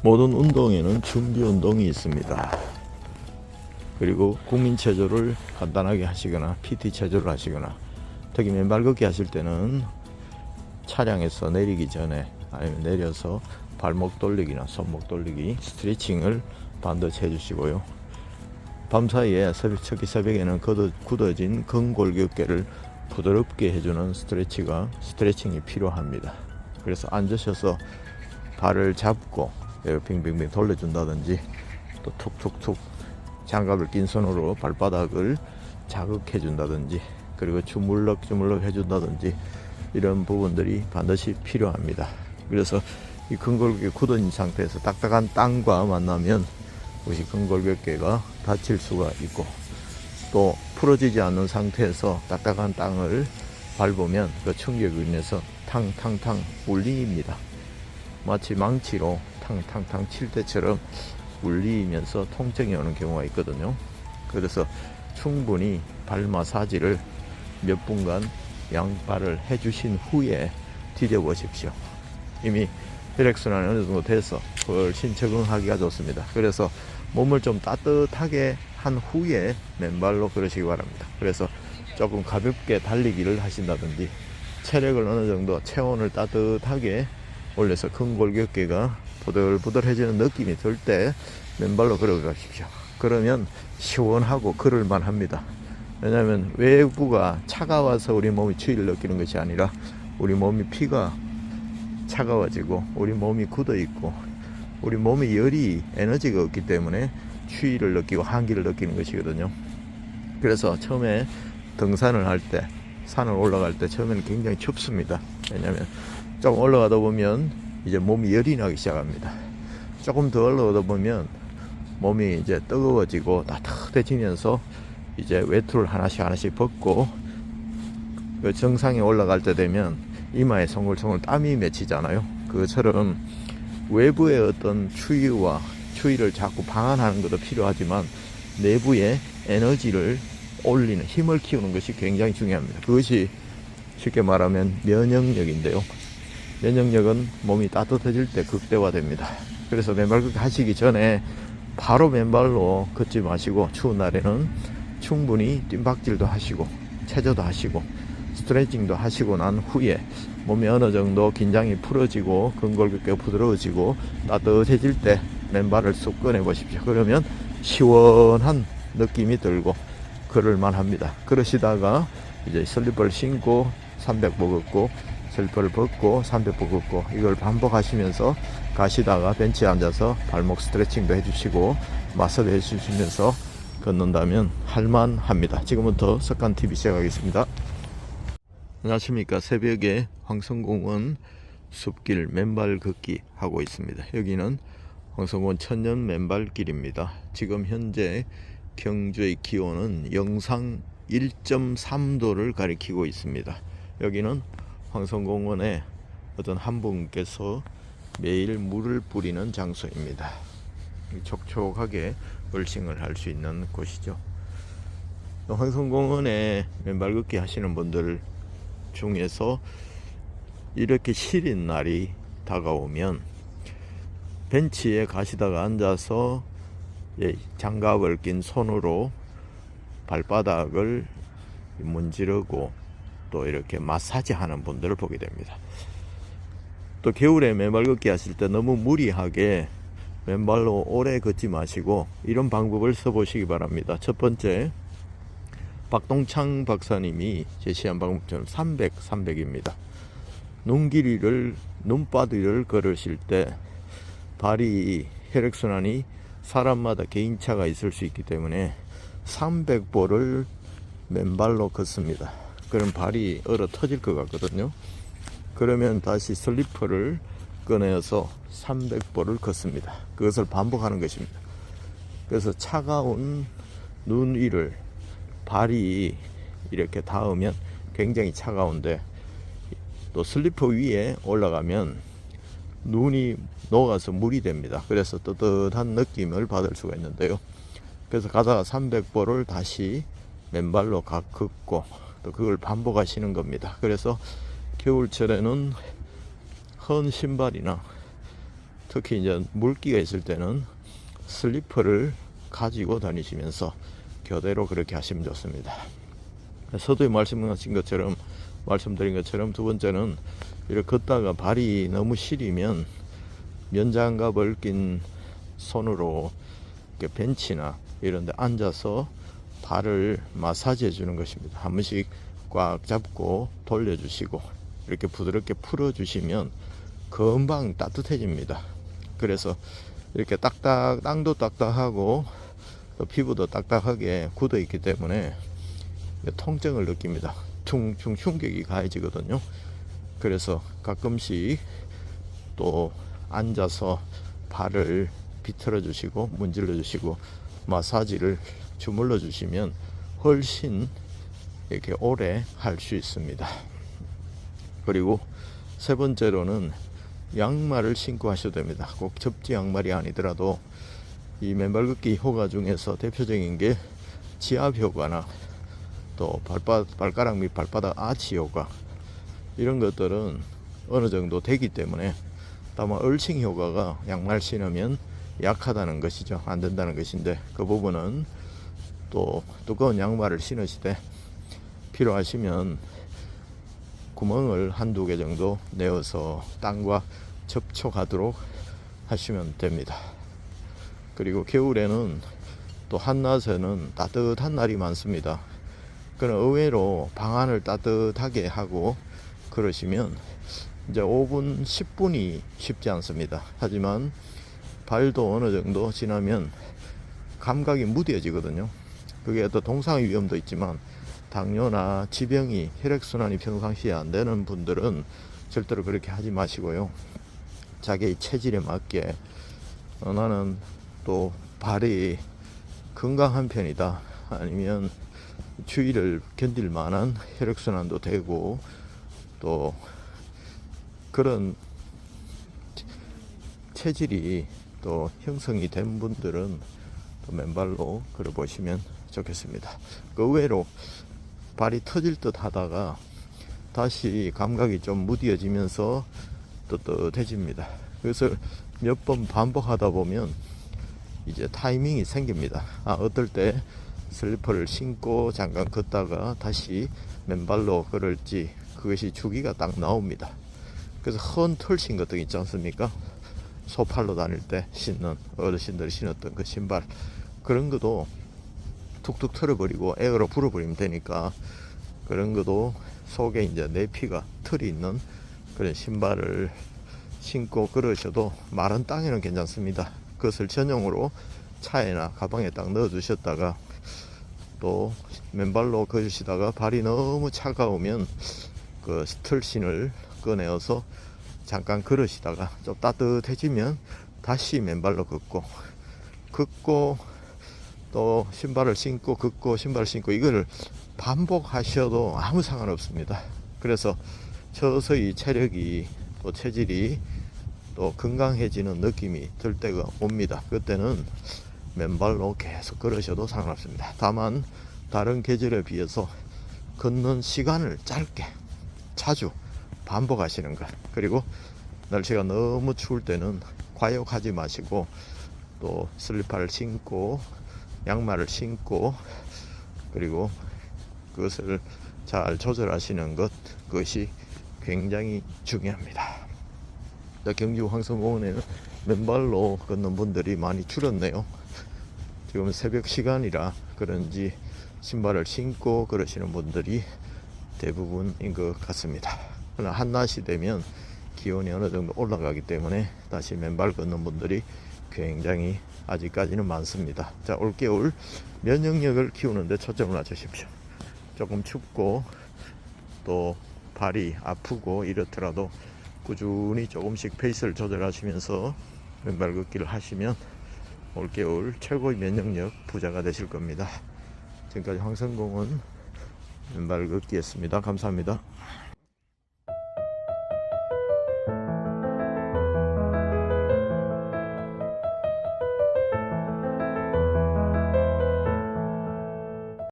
모든 운동에는 준비 운동이 있습니다. 그리고 국민 체조를 간단하게 하시거나 PT 체조를 하시거나 특히 맨발 걷기 하실 때는 차량에서 내리기 전에 아니면 내려서 발목 돌리기나 손목 돌리기 스트레칭을 반드시 해주시고요. 밤사이에 새벽, 특히 새벽에는 굳어진 근골기 어깨를 부드럽게 해주는 스트레치가 스트레칭이 필요합니다. 그래서 앉으셔서 발을 잡고 이렇게 빙빙빙 돌려준다든지 또 툭툭툭 장갑을 낀 손으로 발바닥을 자극해 준다든지 그리고 주물럭 주물럭 해준다든지 이런 부분들이 반드시 필요합니다. 그래서 이 근골격이 굳은 상태에서 딱딱한 땅과 만나면 혹시 근골격계가 다칠 수가 있고 또 풀어지지 않는 상태에서 딱딱한 땅을 밟으면 그 충격으로 인해서 탕탕탕 울림입니다. 마치 망치로 탕탕탕 칠 때처럼 울리면서 통증이 오는 경우가 있거든요. 그래서 충분히 발 마사지를 몇 분간 양발을 해주신 후에 디뎌 보십시오. 이미 혈액순환이 어느 정도 돼서 훨씬 적응하기가 좋습니다. 그래서 몸을 좀 따뜻하게 한 후에 맨발로 걸으시기 바랍니다. 그래서 조금 가볍게 달리기를 하신다든지 체력을 어느 정도 체온을 따뜻하게 올려서 근골격계가 부들부들해지는 느낌이 들 때 맨발로 걸어가십시오. 그러면 시원하고 걸을만 합니다. 왜냐하면 외부가 차가워서 우리 몸이 추위를 느끼는 것이 아니라 우리 몸이 피가 차가워지고 우리 몸이 굳어 있고 우리 몸에 열이 에너지가 없기 때문에 추위를 느끼고 한기를 느끼는 것이거든요. 그래서 처음에 등산을 할 때 산을 올라갈 때 처음에는 굉장히 춥습니다. 왜냐하면 조금 올라가다 보면 이제 몸이 열이 나기 시작합니다. 조금 더 올라가다 보면 몸이 이제 뜨거워지고 따뜻해지면서 이제 외투를 하나씩 하나씩 벗고 그 정상에 올라갈 때 되면 이마에 송글송글 땀이 맺히잖아요. 그처럼 외부의 어떤 추위와 추위를 자꾸 방한하는 것도 필요하지만 내부의 에너지를 올리는 힘을 키우는 것이 굉장히 중요합니다. 그것이 쉽게 말하면 면역력인데요. 면역력은 몸이 따뜻해질 때 극대화됩니다. 그래서 맨발 걷기 하시기 전에 바로 맨발로 걷지 마시고 추운 날에는 충분히 뜀박질도 하시고 체조도 하시고 스트레칭도 하시고 난 후에 몸이 어느 정도 긴장이 풀어지고 근골격계가 부드러워지고 따뜻해질 때 맨발을 쑥 꺼내 보십시오. 그러면 시원한 느낌이 들고 걸을만 합니다. 그러시다가 이제 슬리퍼를 신고 300보 걷고 슬리퍼를 벗고 300보 걷고 이걸 반복하시면서 가시다가 벤치에 앉아서 발목 스트레칭도 해주시고 마사지 해주시면서 걷는다면 할만합니다. 지금부터 석간 TV 시작하겠습니다. 안녕하십니까 새벽에 황성공원 숲길 맨발 걷기 하고 있습니다. 여기는 황성공원 천년 맨발길입니다. 지금 현재 경주의 기온은 영상 1.3도를 가리키고 있습니다. 여기는 황성공원에 어떤 한 분께서 매일 물을 뿌리는 장소입니다. 촉촉하게 얼싱을 할 수 있는 곳이죠. 황성공원에 맨발 걷기 하시는 분들 중에서 이렇게 시린 날이 다가오면 벤치에 가시다가 앉아서 예, 장갑을 낀 손으로 발바닥을 문지르고 또 이렇게 마사지 하는 분들을 보게 됩니다. 또 겨울에 맨발 걷기 하실 때 너무 무리하게 맨발로 오래 걷지 마시고 이런 방법을 써보시기 바랍니다. 첫 번째, 박동창 박사님이 제시한 방법처럼 300, 300입니다. 눈 길이를, 눈바디를 걸으실 때 발이 혈액순환이 사람마다 개인차가 있을 수 있기 때문에 300보를 맨발로 걷습니다. 그럼 발이 얼어 터질 것 같거든요. 그러면 다시 슬리퍼를 꺼내서 300보를 걷습니다. 그것을 반복하는 것입니다. 그래서 차가운 눈 위를 발이 이렇게 닿으면 굉장히 차가운데 또 슬리퍼 위에 올라가면 눈이 녹아서 물이 됩니다. 그래서 뜨뜻한 느낌을 받을 수가 있는데요. 그래서 가다가 300보를 다시 맨발로 가 걷고 또 그걸 반복하시는 겁니다. 그래서 겨울철에는 헌 신발이나 특히 이제 물기가 있을 때는 슬리퍼를 가지고 다니시면서 교대로 그렇게 하시면 좋습니다. 서두에 말씀하신 것처럼 말씀드린 것처럼 두 번째는 이렇게 걷다가 발이 너무 시리면 면장갑을 낀 손으로 이렇게 벤치나 이런 데 앉아서 발을 마사지해 주는 것입니다. 한 번씩 꽉 잡고 돌려주시고 이렇게 부드럽게 풀어주시면 금방 따뜻해집니다. 그래서 이렇게 딱딱, 땅도 딱딱하고 또 피부도 딱딱하게 굳어 있기 때문에 통증을 느낍니다. 퉁퉁 흉격이 가해지거든요. 그래서 가끔씩 또 앉아서 발을 비틀어 주시고 문질러 주시고 마사지를 주물러 주시면 훨씬 이렇게 오래 할 수 있습니다. 그리고 세 번째로는 양말을 신고 하셔도 됩니다. 꼭 접지 양말이 아니더라도 이 맨발 걷기 효과 중에서 대표적인 게 지압 효과나 또 발바, 발가락 및 발바닥 아치 효과 이런 것들은 어느 정도 되기 때문에 다만 얼칭 효과가 양말 신으면 약하다는 것이죠. 안 된다는 것인데 그 부분은 또 두꺼운 양말을 신으시되 필요하시면 구멍을 한두 개 정도 내어서 땅과 접촉하도록 하시면 됩니다. 그리고 겨울에는 또 한낮에는 따뜻한 날이 많습니다. 그런 의외로 방안을 따뜻하게 하고 그러시면 이제 5분, 10분이 쉽지 않습니다. 하지만 발도 어느 정도 지나면 감각이 무뎌지거든요. 그게 또 동상 위험도 있지만 당뇨나 지병이 혈액순환이 평상시에 안 되는 분들은 절대로 그렇게 하지 마시고요. 자기의 체질에 맞게 어, 나는 또 발이 건강한 편이다. 아니면 추위를 견딜 만한 혈액순환도 되고 또 그런 체질이 또 형성이 된 분들은 또 맨발로 걸어보시면 좋겠습니다. 그 의외로 발이 터질 듯 하다가 다시 감각이 좀 무뎌지면서 떳떳해집니다. 그래서 몇 번 반복하다 보면 이제 타이밍이 생깁니다. 아, 어떨 때 슬리퍼를 신고 잠깐 걷다가 다시 맨발로 걸을지 그것이 주기가 딱 나옵니다. 그래서 헌 털 신 같은 거 있지 않습니까? 소팔로 다닐 때 신는 어르신들이 신었던 그 신발 그런 것도 툭툭 털어버리고 에어로 불어버리면 되니까 그런 것도 속에 이제 내피가 털이 있는 그런 신발을 신고 걸으셔도 마른 땅에는 괜찮습니다. 그것을 전용으로 차에나 가방에 딱 넣어 두셨다가 또 맨발로 걸으시다가 발이 너무 차가우면 그 스털신을 꺼내어서 잠깐 걸으시다가 좀 따뜻해지면 다시 맨발로 걷고 걷고 또 신발을 신고 걷고 신발을 신고 이거를 반복하셔도 아무 상관없습니다. 그래서 서서히 체력이 또 체질이 또 건강해지는 느낌이 들 때가 옵니다. 그때는 맨발로 계속 걸으셔도 상관없습니다. 다만 다른 계절에 비해서 걷는 시간을 짧게 자주 반복하시는 것 그리고 날씨가 너무 추울 때는 과욕하지 마시고 또 슬리퍼를 신고 양말을 신고 그리고 그것을 잘 조절하시는 것 그것이 굉장히 중요합니다. 경주 황성공원에는 맨발로 걷는 분들이 많이 줄었네요. 지금 새벽 시간이라 그런지 신발을 신고 걸으시는 분들이 대부분인 것 같습니다. 그러나 한낮이 되면 기온이 어느 정도 올라가기 때문에 다시 맨발 걷는 분들이 굉장히 아직까지는 많습니다. 자, 올겨울 면역력을 키우는데 초점을 맞추십시오. 조금 춥고 또 발이 아프고 이렇더라도 꾸준히 조금씩 페이스를 조절하시면서 맨발 걷기를 하시면 올겨울 최고의 면역력 부자가 되실 겁니다. 지금까지 황성공원 맨발 걷기였습니다. 감사합니다.